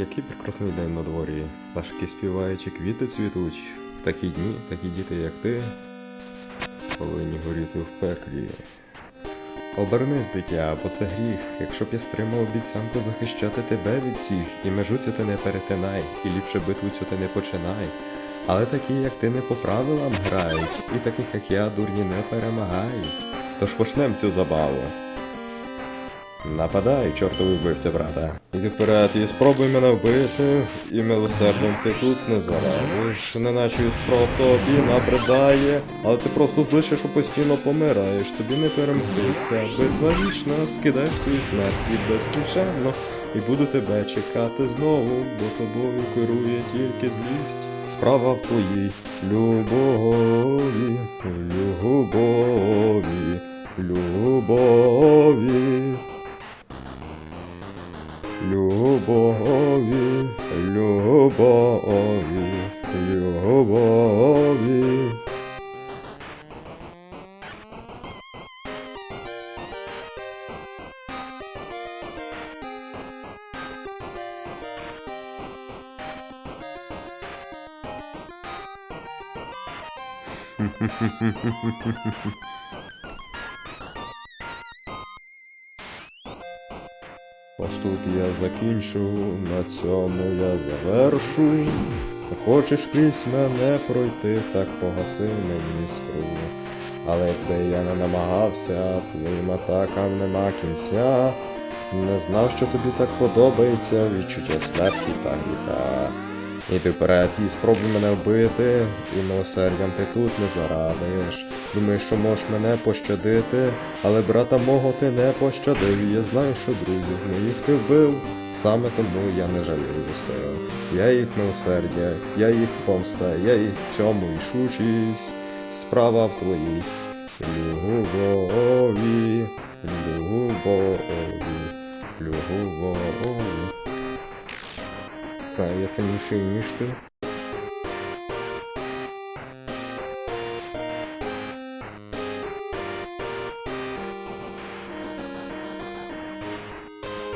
Який прекрасний день на дворі. Пташки співають, квіти цвітуть. В такі дні такі діти, як ти, повинні горіти в пеклі. Обернись, дитя, бо це гріх. Якщо б я стримав обіцянку захищати тебе від всіх, і межу цю ти не перетинай, і ліпше битву цю ти не починай. Але такі, як ти, не по правилам грають, і таких, як я, дурні не перемагають. Тож почнем цю забаву. Нападай, чортовий вбивця брата. Іди вперед і спробуй мене вбити, і милосердям ти тут не зарадиш. Неначе спроб тобі набридає, але ти просто злишиш, що постійно помираєш, тобі не перемогтиться. Битва вічна, скидаєш свою смерть і безкінченно, і буду тебе чекати знову, бо тобою керує тільки злість. Справа в твоїй любові, любові, любові. Любові, любові, любові. Ось тут я закінчу, на цьому я завершу. Хочеш крізь мене пройти, так погаси мені іскру. Але де я не намагався, твоїм атакам нема кінця. Не знав, що тобі так подобається відчуття смерті та гріха. Іди вперед і спробуй мене вбити, і милосердям ти тут не зарадиш. Думаєш, що можеш мене пощадити, але брата мого ти не пощадив. Я знаю, що друзів моїх ти вбив. Саме тому я не жалію сил. Я їх милосердя, я їх помста, я їх в цьому рішучість. Справа в твоїй любові, Знаю, я сильніший, ніж ти,